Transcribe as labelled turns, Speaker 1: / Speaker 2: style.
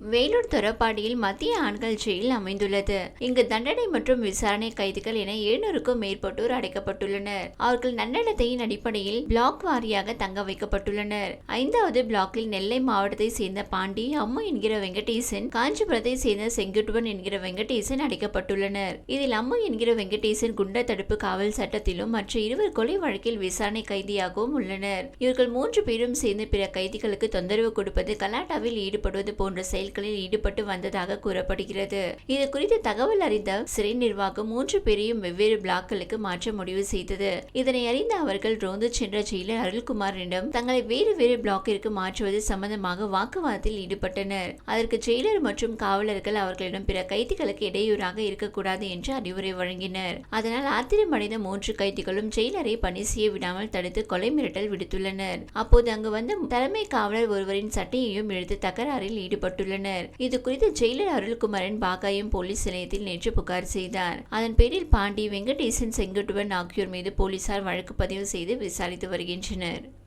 Speaker 1: வேலூர் தொரப்பாடியில் மத்திய ஆண்கள் ஜெயில் அமைந்துள்ளது. இங்கு தண்டனை மற்றும் விசாரணை கைதிகள் என எழுநூறுக்கும் மேற்பட்டோர் அடைக்கப்பட்டுள்ளனர். அவர்கள் நன்னடத்தையின் அடிப்படையில் பிளாக் வாரியாக தங்க வைக்கப்பட்டுள்ளனர். ஐந்தாவது பிளாக்கில் நெல்லை மாவட்டத்தை சேர்ந்த பாண்டி அம்மு என்கிற வெங்கடேசன் காஞ்சிபுரத்தை சேர்ந்த செங்குட்டுவன் என்கிற வெங்கடேசன் அடைக்கப்பட்டுள்ளனர். இதில் அம்மு என்கிற வெங்கடேசன் குண்ட தடுப்பு காவல் சட்டத்திலும் மற்ற இருவர் கொலை வழக்கில் விசாரணை கைதியாகவும் உள்ளனர். இவர்கள் மூன்று பேரும் சேர்ந்து பிற கைதிகளுக்கு தொந்தரவு கொடுப்பது கலாட்டாவில் ஈடுபடுவது போன்ற செயல் செயல்களில் ஈடுபட்டு வந்ததாக கூறப்படுகிறது. இது குறித்து தகவல் அறிந்த சிறை நிர்வாகம் மூன்று பேரையும் வெவ்வேறு பிளாக்களுக்கு மாற்ற முடிவு செய்தது. இதனை அறிந்த அவர்கள் ரோந்து சென்ற ஜெயிலர் அருள்குமாரிடம் தங்களை வேறு வேறு பிளாக்கிற்கு மாற்றுவது சம்பந்தமாக வாக்குவாதத்தில் ஈடுபட்டனர். அதற்கு ஜெயிலர் மற்றும் காவலர்கள் அவர்களிடம் பிற கைதிகளுக்கு இடையூறாக இருக்கக்கூடாது என்று அறிவுரை வழங்கினர். அதனால் ஆத்திரமடைந்த மூன்று கைதிகளும் ஜெயிலரை பணி செய்ய விடாமல் தடுத்து கொலை மிரட்டல் விடுத்துள்ளனர். அப்போது அங்கு வந்த தலைமை காவலர் ஒருவரின் சட்டையையும் எடுத்து தகராறில் ஈடுபட்டுள்ளனர். இது குறித்து ஜெயிலர் அருள்குமாரன் பாகாயம் போலீஸ் நிலையத்தில் நேற்று புகார் செய்தார். அதன் பேரில் பாண்டி வெங்கடேசன் செங்குட்டுவன் ஆகியோர் மீது போலீசார் வழக்கு பதிவு செய்து விசாரித்து வருகின்றனர்.